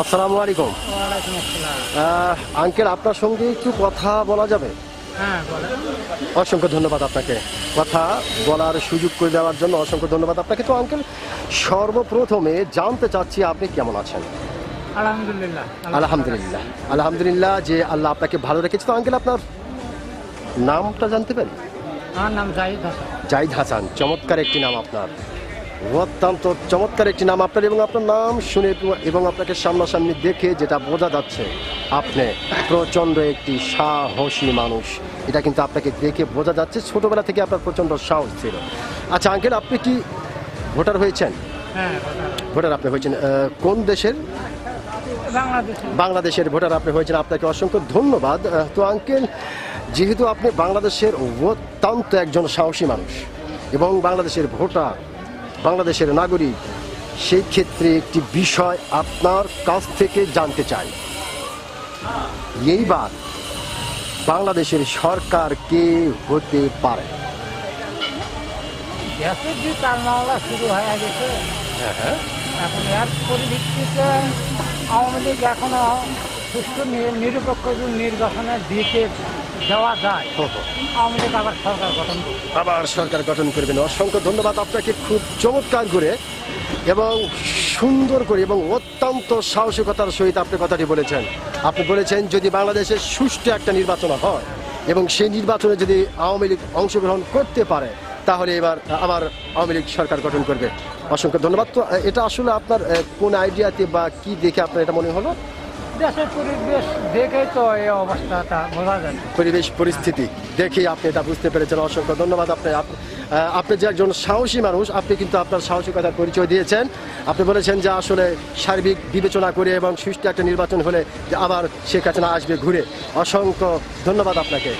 আসসালামু আলাইকুম। আঙ্কেল আপনার সঙ্গে একটু কথা বলা যাবে? হ্যাঁ অসংখ্য ধন্যবাদ আপনাকে। কথা বলার সুযোগ করে দেওয়ার জন্য অসংখ্য ধন্যবাদ আপনাকে। তো আঙ্কেল সর্বপ্রথমে জানতে চাচ্ছি আপনি কেমন আছেন? আলহামদুলিল্লাহ। আলহামদুলিল্লাহ। আলহামদুলিল্লাহ যে আল্লাহ আপনাকে ভালো রেখেছে। তো আঙ্কেল আপনার নামটা জানতে পারি? আমার নাম জাহিদ হাসান। জাহিদ হাসান। চমৎকার একটি নাম আপনার। অত্যন্ত চমৎকার একটি নাম আপনার এবং আপনার নাম শুনে এবং আপনাকে সামনাসামনি দেখে যেটা বোঝা যাচ্ছে আপনি প্রচণ্ড একটি সাহসী মানুষ। এটা কিন্তু আপনাকে দেখে বোঝা যাচ্ছে ছোটবেলা থেকে আপনার প্রচণ্ড সাহস ছিল। আচ্ছা আঙ্কেল আপনি কি ভোটার হয়েছেন? হ্যাঁ ভোটার। আপনি হয়েছেন কোন দেশের? বাংলাদেশের। ভোটার আপনি হয়েছেন আপনাকে অসংখ্য ধন্যবাদ। তো আঙ্কেল যেহেতু আপনি বাংলাদেশের অত্যন্ত একজন সাহসী মানুষ এবং বাংলাদেশের ভোটার বাংলাদেশের নাগরিক সেই ক্ষেত্রে একটি বিষয় আপনার কাছ থেকে জানতে চাই। এইবার বাংলাদেশের সরকার কে হতে পারে? গ্যাসের যে তার শুরু হয়ে গেছে। এখন এর পরিপ্রেক্ষিতে আওয়ামী লীগ এখনও সুষ্ঠু নিরপেক্ষ যে নির্বাচনে দিতে দেওয়া যায় আওয়ামী লীগ আবার সরকার গঠন করবে। আবার সরকার গঠন করবেন। অসংখ্য ধন্যবাদ আপনাকে খুব চমৎকার করে এবং সুন্দর করে এবং অত্যন্ত সাহসিকতার সহিত আপনি কথাটি বলেছেন। আপনি বলেছেন যদি বাংলাদেশে সুষ্ঠু একটা নির্বাচন হয় এবং সেই নির্বাচনে যদি আওয়ামী লীগ অংশগ্রহণ করতে পারে তাহলে এবার আবার আওয়ামী লীগ সরকার গঠন করবে। অসংখ্য ধন্যবাদ। তো এটা আসলে আপনার কোন আইডিয়াতে বা কি দেখে আপনার এটা মনে হলো? পরিবেশ পরিস্থিতি দেখে আপনি এটা বুঝতে পেরেছেন। অসংখ্য ধন্যবাদ আপনি আপনি যে একজন সাহসী মানুষ, আপনি কিন্তু আপনার সাহসিকতার পরিচয় দিয়েছেন। আপনি বলেছেন যে আসলে সার্বিক বিবেচনা করে এবং সুষ্ঠু একটা নির্বাচন হলে আবার শেখ হাসিনা আসবে ঘুরে। অসংখ্য ধন্যবাদ আপনাকে।